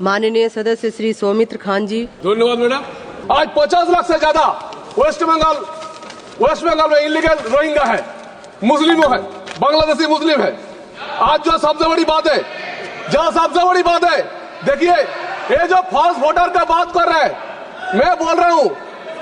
माननीय सदस्य श्री सौमित्र खान जी। धन्यवाद, मैडम। आज 50 लाख से ज़्यादा वेस्ट बंगाल वेस्ट बंगाल में इलीगल रोहिंगा है, मुस्लिमों है, बांग्लादेशी मुस्लिम है। आज जो सबसे बड़ी बात है, जो सबसे बड़ी बात है, देखिए, ये जो फॉल्स वोटर का बात कर रहे हैं, मैं बोल रहा हूँ,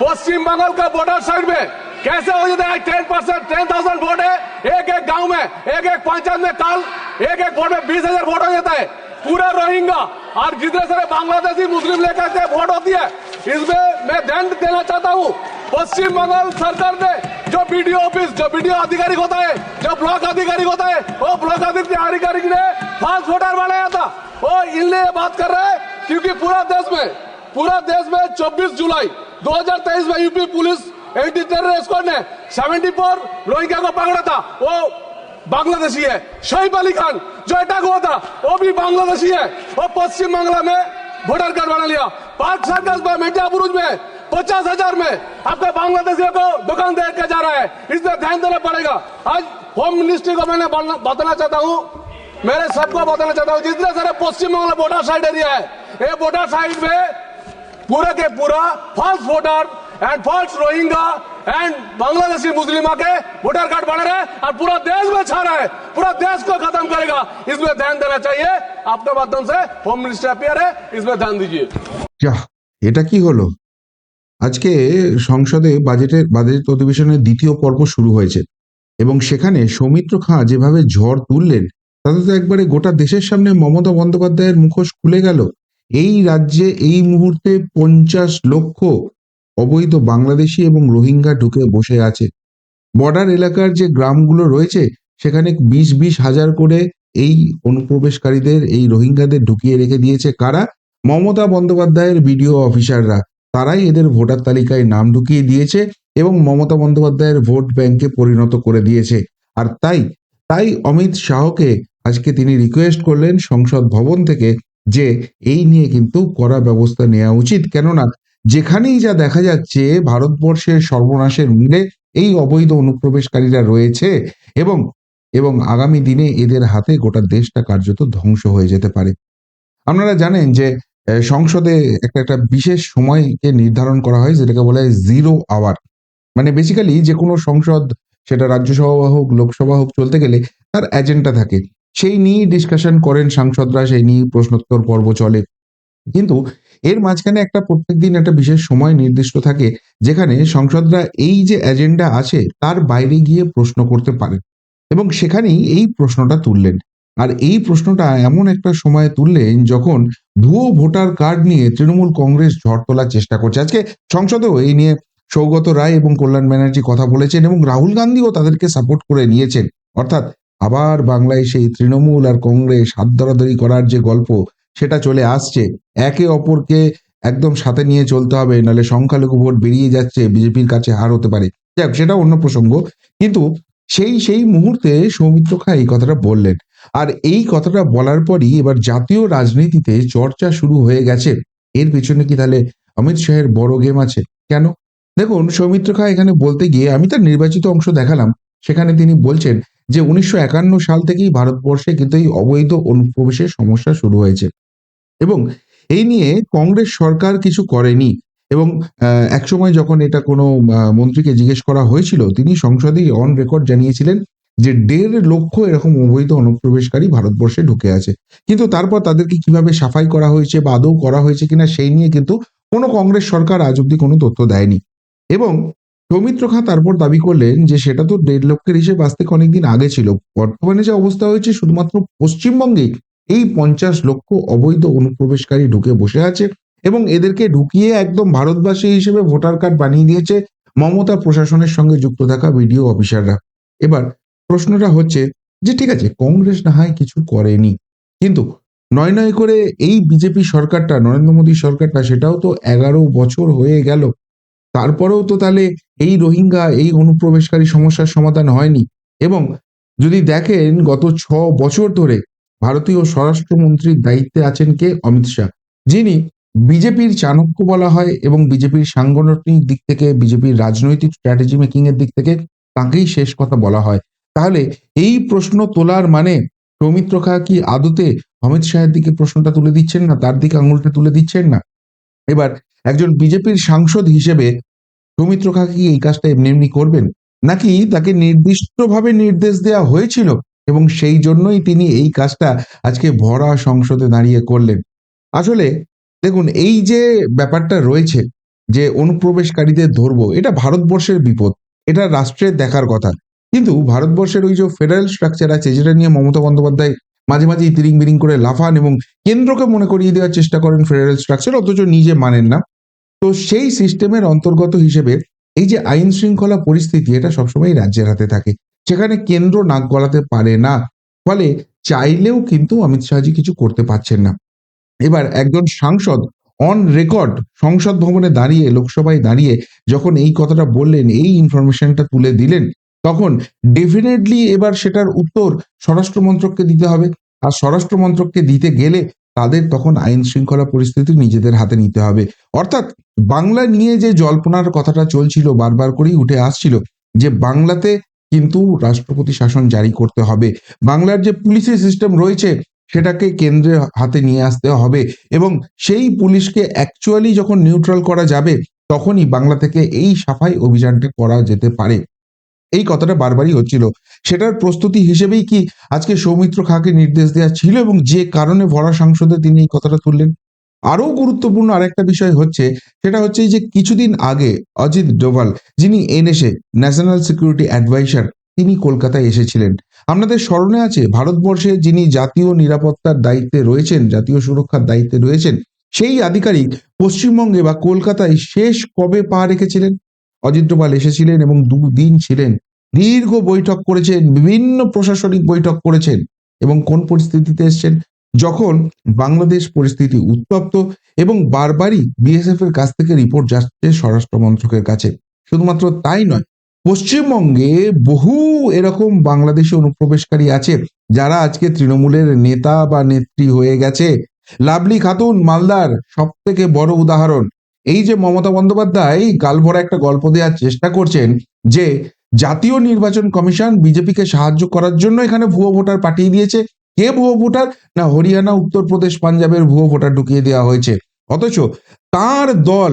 पश्चिम बंगाल का बॉर्डर साइड में कैसे हो जाता है ten percent ten thousand vote है, एक एक गाँव में, एक एक पंचायत में काल, एक एक वोट में बीस हज़ार वोट हो जाता है। पूरा रोहिंगा और जितने सारे बांग्लादेशी मुस्लिम लेकर के वोट होती है, इसमें मैं ध्यान देना चाहता हूँ। पश्चिम बंगाल सरकार ने जो बीडीओ ऑफ़िस, जो बीडीओ आधिकारिक होता है, जो ब्लॉक आधिकारिक होता है, वो ब्लॉक आधिकारिक ने फास्ट वोटर बनाया था। वो इनलिए बात कर रहे हैं, क्योंकि पूरा देश में, पूरा देश में 24 जुलाई 2023 में UP police anti terror squad ने 74 रोहिंग्या को पकड़ा था। वो बांग्लादेशी है शहीब अली खान जो अटैक हुआ था वो भी बांग्लादेशी है वो पश्चिम बांग्ला में वोटर कार्ड बना लिया पार्क सर्कस में मेटिया बुरुज में पचास हजार में आपका बांग्लादेशियों को दुकान दे के जा रहा है इसमें ध्यान देना पड़ेगा आज होम मिनिस्ट्री को मैंने बोलना- बताना चाहता हूँ मेरे सबको बताना चाहता हूँ जितने सारे Paschim Bengal border side area है ये बॉर्डर साइड में पूरा के पूरा false voter and false Rohingya and Bangladeshi Muslim आके वोटर कार्ड बना रहे हैं और पूरा देश में छा रहा है पूरा देश को खत्म करेगा इसमें ध्यान देना चाहिए आपके माध्यम से होम मिनिस्टर अपियर है इसमें ध्यान दीजिए যা এটা কি হলো আজকে সংসদে বাজেটের বাজেট অধিবেশনের দ্বিতীয় পর্ব শুরু হয়েছে এবং সেখানে সৌমিত্র খাঁ যেভাবে ঝড় তুললেন তাতে তো একবারে গোটা দেশের সামনে মমতা বন্দ্যোপাধ্যায়ের মুখোশ খুলে গেল এই রাজ্যে এই মুহূর্তে পঞ্চাশ লক্ষ অবৈধ বাংলাদেশি এবং রোহিঙ্গা ঢুকে বসে আছে। বর্ডার এলাকার যে গ্রামগুলো রয়েছে, সেখানে বিশ বিশ হাজার করে এই অনুপ্রবেশকারীদের, এই রোহিঙ্গাদের ঢুকিয়ে রেখে দিয়েছে কারা? মমতা বন্দ্যোপাধ্যায়ের বিডিও অফিসাররা। তারাই এদের ভোটার তালিকায় নাম ঢুকিয়ে দিয়েছে এবং মমতা বন্দ্যোপাধ্যায়ের ভোট ব্যাংকে পরিণত করে দিয়েছে। আর তাই তাই অমিত শাহকে আজকে তিনি রিকোয়েস্ট করলেন সংসদ ভবন থেকে যে এই নিয়ে কিন্তু কড়া ব্যবস্থা নেওয়া উচিত। কেননা যেখানেই যা দেখা যাচ্ছে, ভারতবর্ষের সর্বনাশের মূলে এই অবৈধ অনুপ্রবেশকারীরা রয়েছে এবং এবং আগামী দিনে এদের হাতে গোটা দেশটা কার্যত ধ্বংস হয়ে যেতে পারে। আপনারা জানেন যে সংসদে একটা একটা বিশেষ সময়কে নির্ধারণ করা হয়, যেটাকে বলা হয় জিরো আওয়ার। মানে বেসিক্যালি যে কোনো সংসদ, সেটা রাজ্যসভা হোক, লোকসভা হোক, চলতে গেলে তার এজেন্ডা থাকে। সেই নিয়েই ডিসকাশন করেন সাংসদরা, সেই নিয়ে প্রশ্নোত্তর পর্ব চলে। কিন্তু এর মাঝখানে একটা প্রত্যেকদিন একটা বিশেষ সময় নির্দিষ্ট থাকে, যেখানে সংসদরা এই যে এজেন্ডা আছে, তার বাইরে গিয়ে প্রশ্ন করতে পারেন এবং সেখানেই এই প্রশ্নটা তুললেন। আর এই প্রশ্নটা এমন একটা সময় তুললেন যখন ভুয়ো ভোটার কার্ড নিয়ে তৃণমূল কংগ্রেস ঝড় তোলার চেষ্টা করছে। আজকে সংসদেও এই নিয়ে সৌগত রায় এবং কল্যাণ ব্যানার্জি কথা বলেছেন এবং রাহুল গান্ধীও তাদেরকে সাপোর্ট করে নিয়েছেন। অর্থাৎ আবার বাংলায় সেই তৃণমূল আর কংগ্রেস হাত ধরাধরি করার যে গল্প সেটা চলে আসছে। একে অপরকে একদম সাথে নিয়ে চলতে হবে, নাহলে সংখ্যালঘু ভোট বেরিয়ে যাচ্ছে, বিজেপির কাছে হার হতে পারে। যাক, সেটা অন্য প্রসঙ্গ। কিন্তু সেই সেই মুহূর্তে সৌমিত্র খা এই কথাটা বললেন। আর এই কথাটা বলার পরই এবার জাতীয় রাজনীতিতে চর্চা শুরু হয়ে গেছে। এর পিছনে কি তাহলে অমিত শাহের বড় গেম আছে? কেন? দেখুন, সৌমিত্র খা এখানে বলতে গিয়ে আমি তার নির্বাচিত অংশ দেখালাম। সেখানে তিনি বলছেন যে, উনিশশো একান্ন সাল থেকেই ভারতবর্ষে কিন্তু এই অবৈধ অনুপ্রবেশের সমস্যা শুরু হয়েছে। এবং এই নিয়ে কংগ্রেস সরকার কিছু করেনি। এবং একসময় যখন এটা কোনো মন্ত্রীকে জিজ্ঞেস করা হয়েছিল, তিনি সংসদেই অন রেকর্ড জানিয়েছিলেন যে দেড় লক্ষ এরকম অবৈধ অনুপ্রবেশকারী ভারতবর্ষে ঢুকে আছে। কিন্তু তারপর তাদেরকে কীভাবে সাফাই করা হয়েছে বা আদৌ করা হয়েছে কিনা সেই নিয়ে কিন্তু কোনো কংগ্রেস সরকার আজ অব্দি কোনো তথ্য দেয়নি। এবং সৌমিত্র খাঁ তারপর দাবি করলেন যে সেটা তো দেড় লক্ষের হিসেবে থেকে অনেকদিন আগে ছিল। বর্তমানে যে অবস্থা হয়েছে শুধুমাত্র পশ্চিমবঙ্গেই এই পঞ্চাশ লক্ষ অবৈধ অনুপ্রবেশকারী ঢুকে বসে আছে এবং এদেরকে ঢুকিয়ে একদম ভারতবাসী হিসেবে ভোটার কার্ড বানিয়ে দিয়েছে মমতা প্রশাসনের সঙ্গে যুক্ত থাকা বিডিও অফিসাররা। এবার প্রশ্নটা হচ্ছে যে ঠিক আছে, কংগ্রেস না হয় কিছু করেনি, কিন্তু নয় নয় করে এই বিজেপি সরকারটা, নরেন্দ্র মোদী সরকারটা সেটাও তো এগারো বছর হয়ে গেল। তারপরেও তো তাহলে এই রোহিঙ্গা, এই অনুপ্রবেশকারী সমস্যার সমাধান হয়নি। এবং যদি দেখেন গত ছ বছর ধরে ভারতীয় স্বরাষ্ট্রমন্ত্রীর দায়িত্বে আছেন কে? অমিত শাহ। যিনি বিজেপির চাণক্য বলা হয় এবং বিজেপির সাংগঠনিক দিক থেকে, বিজেপির রাজনৈতিক স্ট্র্যাটেজি মেকিং এর দিক থেকে তাকেই শেষ কথা বলা হয়। তাহলে এই প্রশ্ন তোলার মানে সৌমিত্র খা কি আদতে অমিত শাহের দিকে প্রশ্নটা তুলে দিচ্ছেন না? তার দিকে আঙুলটা তুলে দিচ্ছেন না? এবার একজন বিজেপির সাংসদ হিসেবে সৌমিত্র খা কি এই কাজটা এমনি এমনি করবেন? নাকি তাকে নির্দিষ্টভাবে নির্দেশ দেওয়া হয়েছিল এবং সেই জন্যই তিনি এই কাজটা আজকে ভরা সংসদে দাঁড়িয়ে করলেন। আসলে দেখুন, এই যে ব্যাপারটা রয়েছে যে অনুপ্রবেশকারীদের ধরবো, এটা ভারতবর্ষের বিপদ, এটা রাষ্ট্রের দেখার কথা। কিন্তু ভারতবর্ষের ওই যে ফেডারেল স্ট্রাকচার আছে, যেটা নিয়ে মমতা বন্দ্যোপাধ্যায় মাঝে মাঝেই তিরিং বিরিং করে লাফান এবং কেন্দ্রকে মনে করিয়ে দেওয়ার চেষ্টা করেন ফেডারেল স্ট্রাকচার, অথচ নিজে মানেন না। তো সেই সিস্টেমের অন্তর্গত হিসেবে এই যে আইন শৃঙ্খলা পরিস্থিতি, এটা সবসময় রাজ্যের হাতে থাকে। সেখানে কেন্দ্র নাক গলাতে পারে না। ফলে চাইলেও কিন্তু অমিত শাহজি কিছু করতে পারছেন না। এবার একজন সাংসদ অন রেকর্ড সংসদ ভবনে দাঁড়িয়ে, লোকসভায় দাঁড়িয়ে যখন এই কথাটা বললেন, এই ইনফরমেশনটা তুলে দিলেন, তখন ডেফিনেটলি এবার সেটার উত্তর স্বরাষ্ট্র মন্ত্রককে দিতে হবে। আর স্বরাষ্ট্র মন্ত্রককে দিতে গেলে তাদের তখন আইন শৃঙ্খলা পরিস্থিতি নিজেদের হাতে নিতে হবে। অর্থাৎ বাংলা নিয়ে যে জল্পনার কথাটা চলছিল, বারবার করেই উঠে আসছিল, যে বাংলাতে কিন্তু রাষ্ট্রপতি শাসন জারি করতে হবে। বাংলার যে পুলিশি সিস্টেম রয়েছে, সেটাকে কেন্দ্রের হাতে নিয়ে আসতে হবে এবং সেই পুলিশকে অ্যাকচুয়ালি যখন নিউট্রাল করা যাবে, তখনই বাংলা থেকে এই সাফাই অভিযানটি করা যেতে পারে। এই কথাটা বারবারই হচ্ছিল। সেটার প্রস্তুতি হিসেবেই কি আজকে সৌমিত্র খাকে নির্দেশ দেওয়া ছিল এবং যে কারণে ভরা সংসদে তিনি এই কথাটা তুললেন? আরও গুরুত্বপূর্ণ আরেকটা বিষয় হচ্ছে, সেটা হচ্ছে যে কিছুদিন আগে অজিত ডোভাল, যিনি এনএসএ, ন্যাশনাল সিকিউরিটি অ্যাডভাইসার, তিনি কলকাতায় এসেছিলেন। আপনাদের স্মরণে আছে, ভারতবর্ষে যিনি জাতীয় নিরাপত্তার দায়িত্বে রয়েছেন, জাতীয় সুরক্ষার দায়িত্বে রয়েছেন, সেই আধিকারিক পশ্চিমবঙ্গে বা কলকাতায় শেষ কবে পা রেখেছিলেন? অজিত ডোভাল এসেছিলেন এবং দুদিন ছিলেন। দীর্ঘ বৈঠক করেছেন, বিভিন্ন প্রশাসনিক বৈঠক করেছেন এবং কোন পরিস্থিতিতে এসছেন? যখন বাংলাদেশ পরিস্থিতি উত্তপ্ত এবং বারবারই বিএসএফ এর কাছ থেকে রিপোর্ট যাচ্ছে স্বরাষ্ট্র মন্ত্রকের কাছে, শুধুমাত্র তাই নয়, পশ্চিমবঙ্গে বহু এরকম বাংলাদেশি অনুপ্রবেশকারী আছে যারা আজকে তৃণমূলের নেতা বা নেত্রী হয়ে গেছে। লাভলি খাতুন, মালদার সব থেকে বড় উদাহরণ, এই যে মমতা বন্দ্যোপাধ্যায় গালভরা একটা গল্প দেওয়ার চেষ্টা করছেন যে জাতীয় নির্বাচন কমিশন বিজেপিকে সাহায্য করার জন্য এখানে ভুয়ো ভোটার পাঠিয়ে দিয়েছে কে ভুয়ো ভোটার? না হরিয়ানা উত্তরপ্রদেশ পাঞ্জাবের ভুয়ো ভোটার ঢুকিয়ে দেওয়া হয়েছে। অথচ তার দল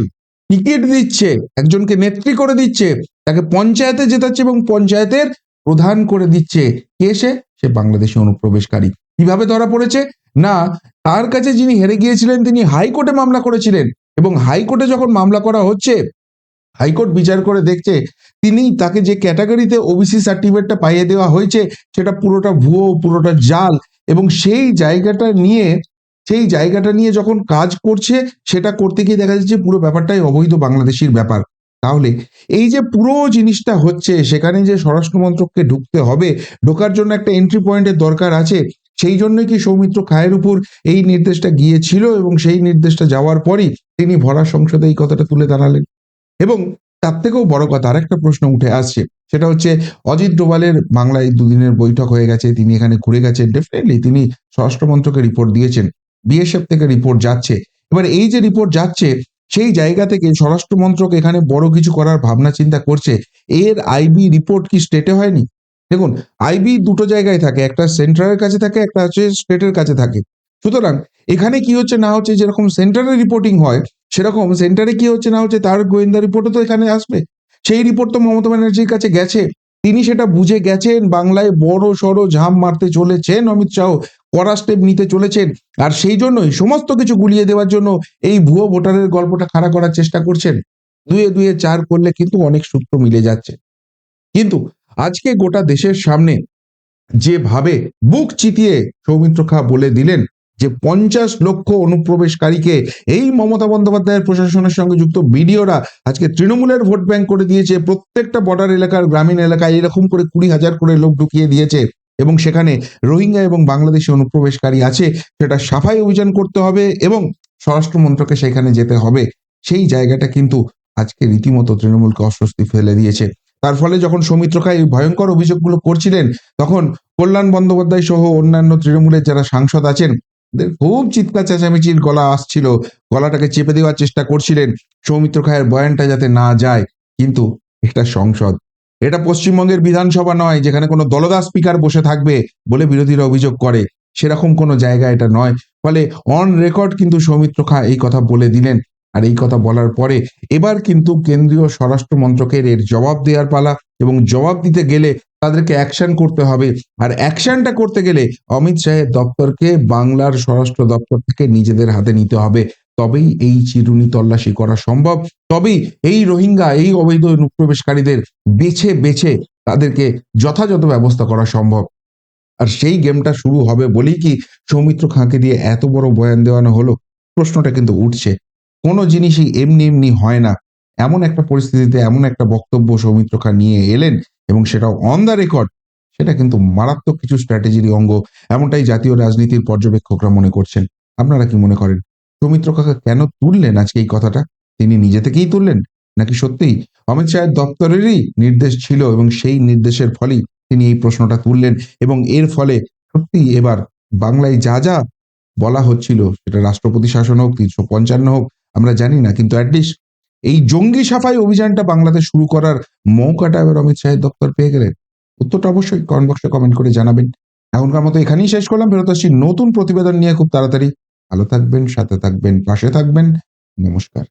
টিকিট দিচ্ছে, একজনকে নেত্রী করে দিচ্ছে, তাকে পঞ্চায়েতে জেতাচ্ছে এবং পঞ্চায়েতের প্রধান করে দিচ্ছে। কে সে? সে বাংলাদেশি অনুপ্রবেশকারী। কীভাবে ধরা পড়েছে? না, তার কাছে যিনি হেরে গিয়েছিলেন, তিনি হাইকোর্টে মামলা করেছিলেন এবং হাইকোর্টে যখন মামলা করা হচ্ছে, হাইকোর্ট বিচার করে দেখছে, তিনি তাকে যে ক্যাটাগরিতে ওবিসি সার্টিফিকেটটা পাইয়ে দেওয়া হয়েছে, সেটা পুরোটা ভুয়ো, পুরোটা জাল। এবং সেই জায়গাটা নিয়ে, সেই জায়গাটা নিয়ে যখন কাজ করছে, সেটা করতে গিয়ে দেখা যাচ্ছে পুরো ব্যাপারটাই অবৈধ বাংলাদেশির ব্যাপার। তাহলে এই যে পুরো জিনিসটা হচ্ছে, সেখানে যে স্বরাষ্ট্র মন্ত্রককে ঢুকতে হবে, ঢোকার জন্য একটা এন্ট্রি পয়েন্টের দরকার আছে, সেই জন্যই কি সৌমিত্র খায়ের উপর এই নির্দেশটা গিয়েছিল এবং সেই নির্দেশটা যাওয়ার পরই তিনি ভরা সংসদে এই কথাটা তুলে দাঁড়ালেন। এবং তার থেকেও বড় কথা, আরেকটা প্রশ্ন উঠে আসছে। সেটা হচ্ছে, অজিত ডোভালের বাংলায় দুদিনের বৈঠক হয়ে গেছে, তিনি এখানে ঘুরে গেছেন। ডেফিনেটলি তিনি স্বরাষ্ট্র মন্ত্রকে রিপোর্ট দিয়েছেন। বিএসএফ থেকে রিপোর্ট যাচ্ছে। এবার এই যে রিপোর্ট যাচ্ছে, সেই জায়গা থেকে স্বরাষ্ট্র মন্ত্রক এখানে বড় কিছু করার ভাবনা চিন্তা করছে। এর আইবি রিপোর্ট কি স্টেটে হয়নি? দেখুন আইবি দুটো জায়গায় থাকে, একটা সেন্ট্রালের কাছে থাকে, একটা হচ্ছে স্টেটের কাছে থাকে। সুতরাং এখানে কি হচ্ছে না হচ্ছে, যেরকম সেন্টারে রিপোর্টিং হয় সেরকম সেন্টারে কি হচ্ছে না হচ্ছে, তার গোয়েন্দা রিপোর্টও তো এখানে আসবে। সেই রিপোর্ট তো মমতা ব্যানার্জির কাছে গেছে। তিনি সেটা বুঝে গেছেন, বাংলায় বড় সড় ঝাঁপ মারতে চলেছেন অমিত শাহ, কড়া স্টেপ নিতে চলেছেন। আর সেই জন্যই সমস্ত কিছু গুলিয়ে দেওয়ার জন্য এই ভুয়ো ভোটারের গল্পটা খাড়া করার চেষ্টা করছেন। দুয়ে দুয়ে চার করলে কিন্তু অনেক সূত্র মিলে যাচ্ছে। কিন্তু আজকে গোটা দেশের সামনে যেভাবে বুক চিতিয়ে সৌমিত্র খা বলে দিলেন যে পঞ্চাশ লক্ষ অনুপ্রবেশকারীকে এই মমতা বন্দ্যোপাধ্যায়ের প্রশাসনের সঙ্গে যুক্ত বিডিওরা আজকে তৃণমূলের ভোট ব্যাংক করে দিয়েছে। প্রত্যেকটা বর্ডার এলাকার গ্রামীণ এলাকায় এরকম করে কুড়ি হাজার করে লোক ঢুকিয়ে দিয়েছে এবং সেখানে রোহিঙ্গা এবং বাংলাদেশি অনুপ্রবেশকারী আছে। সেটা সাফাই অভিযান করতে হবে এবং স্বরাষ্ট্র মন্ত্রকে সেখানে যেতে হবে। সেই জায়গাটা কিন্তু আজকে রীতিমতো তৃণমূলকে অস্বস্তি ফেলে দিয়েছে। তার ফলে যখন সৌমিত্র খাই এই ভয়ঙ্কর অভিযোগগুলো করছিলেন, তখন কল্যাণ বন্দ্যোপাধ্যায় সহ অন্যান্য তৃণমূলের যারা সাংসদ আছেন খুব চিৎকার, চেঁচামেচির গলা আসছিল। গলাটাকে চেপে দেওয়ার চেষ্টা করছিলেন। সৌমিত্র খায়ের বয়ানটা যাতে না যায়, কিন্তু এটা সংসদ। এটা পশ্চিমবঙ্গের বিধানসভা নয়, যেখানে কোনো দলদা স্পিকার বসে থাকবে বলে বিরোধীরা অভিযোগ করে। সেরকম কোনো জায়গা এটা নয়। ফলে অন রেকর্ড কিন্তু সৌমিত্র খা এই কথা বলে দিলেন। আর এই কথা বলার পরে এবার কিন্তু কেন্দ্রীয় স্বরাষ্ট্র মন্ত্রকের এর জবাব দেওয়ার পালা এবং জবাব দিতে গেলে তাদেরকে অ্যাকশন করতে হবে। আর অ্যাকশনটা করতে গেলে অমিত শাহের দপ্তরকে বাংলার স্বরাষ্ট্র দপ্তর থেকে নিজেদের হাতে নিতে হবে। তবেই এই চিরুনি তল্লাশি করা সম্ভব। তবেই এই রোহিঙ্গা, এই অবৈধ অনুপ্রবেশকারীদের বেছে বেছে তাদেরকে যথাযথ ব্যবস্থা করা সম্ভব। আর সেই গেমটা শুরু হবে বলেই কি সৌমিত্র খাঁকে দিয়ে এত বড় বয়ান দেওয়ানো হলো? প্রশ্নটা কিন্তু উঠছে। কোনো জিনিসই এমনি এমনি হয় না। এমন একটা পরিস্থিতিতে এমন একটা বক্তব্য সৌমিত্র খাঁ নিয়ে এলেন এবং সেটাও অন দ্য রেকর্ড সেটা কিন্তু মারাত্মক কিছু স্ট্র্যাটেজির অঙ্গ, এমনটাই জাতীয় রাজনীতির পর্যবেক্ষকরা মনে করছেন। আপনারা কি মনে করেন? সৌমিত্র কাকা কেন তুললেন আজকে এই কথাটা? তিনি নিজে থেকেই তুললেন? নাকি সত্যিই অমিত শাহের দপ্তরেরই নির্দেশ ছিল এবং সেই নির্দেশের ফলেই তিনি এই প্রশ্নটা তুললেন এবং এর ফলে সত্যি এবার বাংলায় যা যা বলা হচ্ছিল, সেটা রাষ্ট্রপতি শাসন হোক, তিনশো পঞ্চান্ন হোক, আমরা জানি না, কিন্তু অ্যাটলিস্ট এই জঙ্গি সাফাই অভিযানটা বাংলাদেশ শুরু করার মৌকাটা এবার অমিত শাহের দপ্তর পেয়ে গেলেন। উত্তরটা অবশ্যই কমেন্ট বক্সে কমেন্ট করে জানাবেন। এখনকার মতো এখানেই শেষ করলাম। ফেরত আসছি নতুন প্রতিবেদন নিয়ে খুব তাড়াতাড়ি। ভালো থাকবেন, সাথে থাকবেন, পাশে থাকবেন। নমস্কার।